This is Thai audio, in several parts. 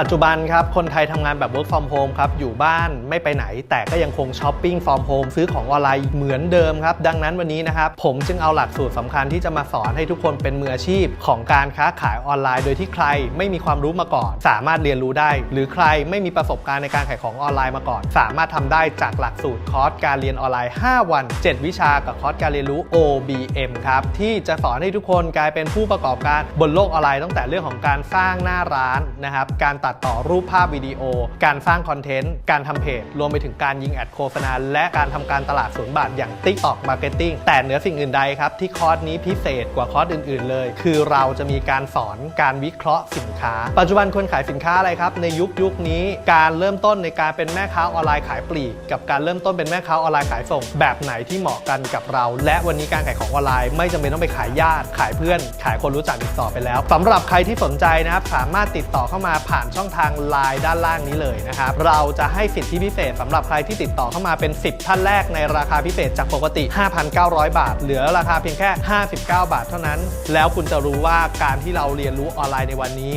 ปัจจุบันครับ คนไทยทำงานแบบ work from home ครับ อยู่บ้านไม่ไปไหน แต่ก็ยังคงช้อปปิ้ง from home ซื้อของออนไลน์เหมือนเดิมครับ ดังนั้นวันนี้นะครับ ผมจึงเอาหลักสูตรสำคัญที่จะมาสอนให้ทุกคนเป็นมืออาชีพของการค้าขายออนไลน์ โดยที่ใครไม่มีความรู้มาก่อน สามารถเรียนรู้ได้ หรือใครไม่มีประสบการณ์ในการขายของออนไลน์มาก่อน สามารถทำได้จากหลักสูตรคอร์สการเรียนออนไลน์ 5 วัน 7 วิชากับคอร์สการเรียนรู้ OBM ครับที่จะสอนให้ทุกคนกลายเป็นผู้ประกอบการบนโลกออนไลน์ตั้งแต่เรื่องของการสร้างหน้าร้านนะครับการตัดต่อรูปภาพวิดีโอ การสร้างคอนเทนต์ การทำเพจ รวมไปถึงการยิงแอดโฆษณา และการทำการตลาดศูนย์บาทอย่าง TikTok Marketing แต่เหนือสิ่งอื่นใดครับ ที่คอร์สนี้พิเศษกว่าคอร์สอื่น ๆ เลย คือเราจะมีการสอนการวิเคราะห์สินค้า ปัจจุบันคนขายสินค้าอะไรครับ ในยุคยุคนี้การเริ่มต้นในการเป็นแม่ค้าออนไลน์ขายปลีก กับการเริ่มต้นเป็นแม่ค้าออนไลน์ขายส่ง แบบไหนที่เหมาะกันกับเรา และวันนี้การขายของออนไลน์ไม่จำเป็นต้องไปขายญาติ ขายเพื่อน ขายคนรู้จักอีกต่อไปแล้วสำหรับใครที่สนใจนะครับสามารถติดต่อเข้ามาผ่านช่องทางไลน์ด้านล่างนี้เลยนะครับ เราจะให้สิทธิพิเศษสำหรับใครที่ติดต่อเข้ามาเป็น 10 ท่านแรกในราคาพิเศษจากปกติ 5,900 บาท เหลือราคาเพียงแค่ 59 บาทเท่านั้น แล้วคุณจะรู้ว่าการที่เราเรียนรู้ออนไลน์ในวันนี้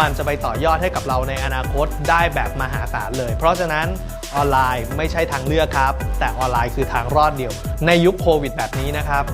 มันจะไปต่อยอดให้กับเราในอนาคตได้แบบมหาศาลเลย เพราะฉะนั้นออนไลน์ไม่ใช่ทางเลือกครับ แต่ออนไลน์คือทางรอดเดียว ในยุคโควิดแบบนี้นะครับ